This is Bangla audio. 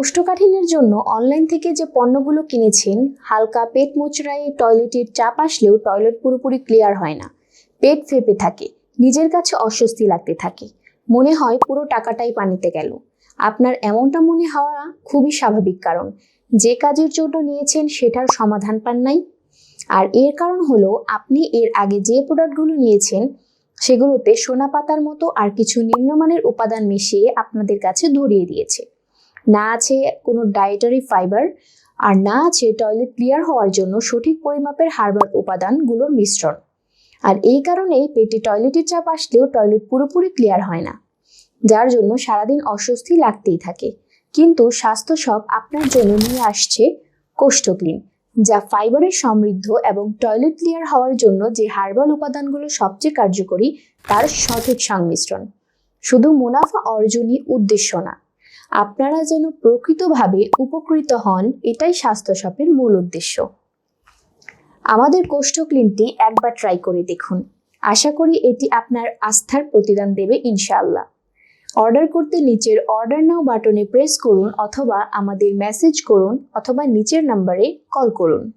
কোষ্ঠকাঠিন্যের জন্য অনলাইন থেকে যে পণ্যগুলো কিনেছেন, হালকা পেট মোচড়ায় টয়লেটের চাপ আসলেও টয়লেট পুরোপুরি ক্লিয়ার হয় না। পেট ফেপে থাকে, নিজের কাছে অস্বস্তি লাগতে থাকে। মনে হয় পুরো টাকাটাই পানিতে গেল। আপনার এমনটা মনে হওয়া খুবই স্বাভাবিক কারণ। যে কাজের জন্য নিয়েছেন সেটার সমাধান পান নাই। আর এর কারণ হলো আপনি এর আগে যে প্রোডাক্টগুলো নিয়েছেন, সেগুলোতে সোনা পাতার মতো আর কিছু নিম্নমানের উপাদান মিশিয়ে আপনাদের কাছে ধরিয়ে দিয়েছে। না আছে কোনো ডায়েটারি ফাইবার আর না আছে টয়লেট ক্লিয়ার হওয়ার জন্য সঠিক পরিমাপের হার্বাল উপাদানগুলোর মিশ্রণ। আর এই কারণেই পেটে টয়লেটের চাপ আসলেও টয়লেট পুরোপুরি ক্লিয়ার হয় না। যার জন্য সারাদিন অস্বস্তি লাগতেই থাকে। কিন্তু স্বাস্থ্য সব আপনার জন্য নিয়ে আসছে কোষ্ঠক্লিন, যা ফাইবারে সমৃদ্ধ এবং টয়লেট ক্লিয়ার হওয়ার জন্য যে হার্বাল উপাদানগুলো সবচেয়ে কার্যকরী, তার সঠিক সংমিশ্রণ। শুধু মুনাফা অর্জনই উদ্দেশ্য না। আপনারা যেন প্রকৃতভাবে উপকৃত হন, এটাই স্বাস্থ্য শপের মূল উদ্দেশ্য। আমাদের কোষ্ঠ ক্লিনটি একবার ট্রাই করে দেখুন। আশা করি এটি আপনার আস্থার প্রতিদান দেবে ইনশাআল্লাহ। অর্ডার করতে নিচের অর্ডার নাও বাটনে প্রেস করুন অথবা আমাদের মেসেজ করুন অথবা নিচের নাম্বারে কল করুন।